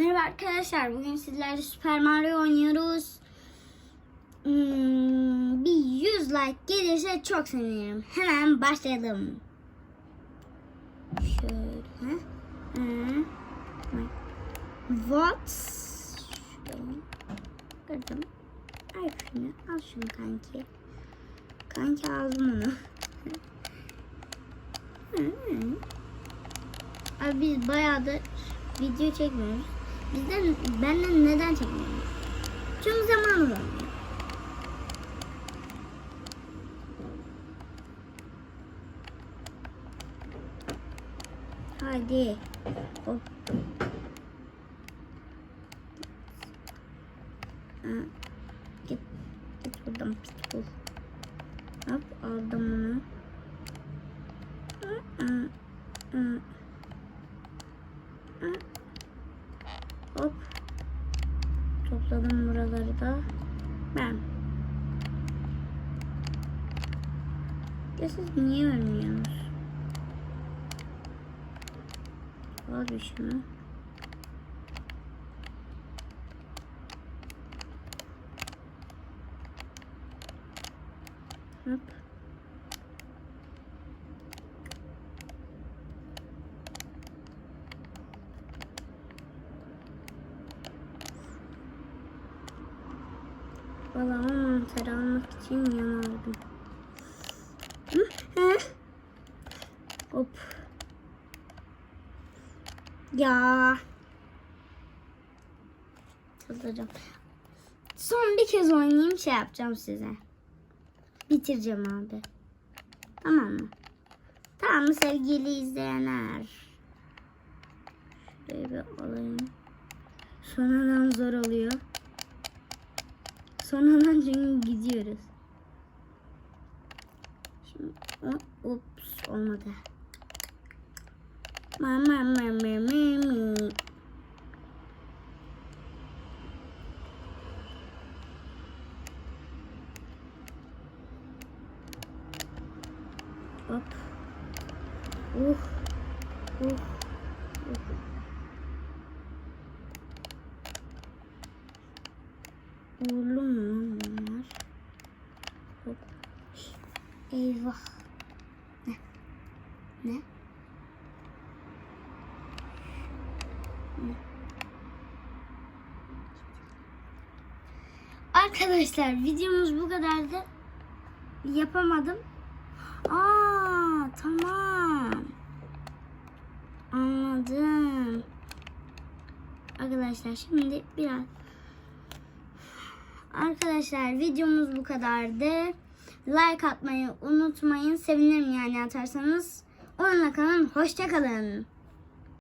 Merhaba arkadaşlar. Bugün sizlerle Super Mario oynuyoruz. Hmm, bir 100 like gelirse çok sevinirim. Hemen başlayalım. Şöyle. Hı. What? Şöyle. Ay şunu. Al şunu kanki. Kanki aldım onu. Hı. Abi biz bayağıdır video çekmiyoruz. Bizden benden neden çekmiyoruz? Çünkü zamanım olmuyor. Hadi. Hop. Git, git buradan pitbull. Hop aldım onu. Hı, hı, hı. Hı. Hop. Topladım buraları da. Ben. Ya siz niye ölmüyorsunuz? Bir şunu. Hop. O mantarı almak için yanardım. Hop. Ya. Çıldıracağım. Son bir kez oynayayım şey yapacağım size. Bitireceğim abi. Tamam mı? Tamam mı sevgili izleyenler? Şurayı bir alayım. Sonradan zor oluyor. Sonradan çünkü gidiyoruz. Şimdi ups olmadı. Mama mama mama. Hop. Uh. Uh. Uh. Uğurlu mu bunlar? Hop. Eyvah. Ne? Ne? Ne? Arkadaşlar videomuz bu kadardı. Yapamadım. Aa tamam. Anladım. Arkadaşlar şimdi biraz Arkadaşlar videomuz bu kadardı. Like atmayı unutmayın. Sevinirim yani atarsanız. Onunla kalın. Hoşça kalın.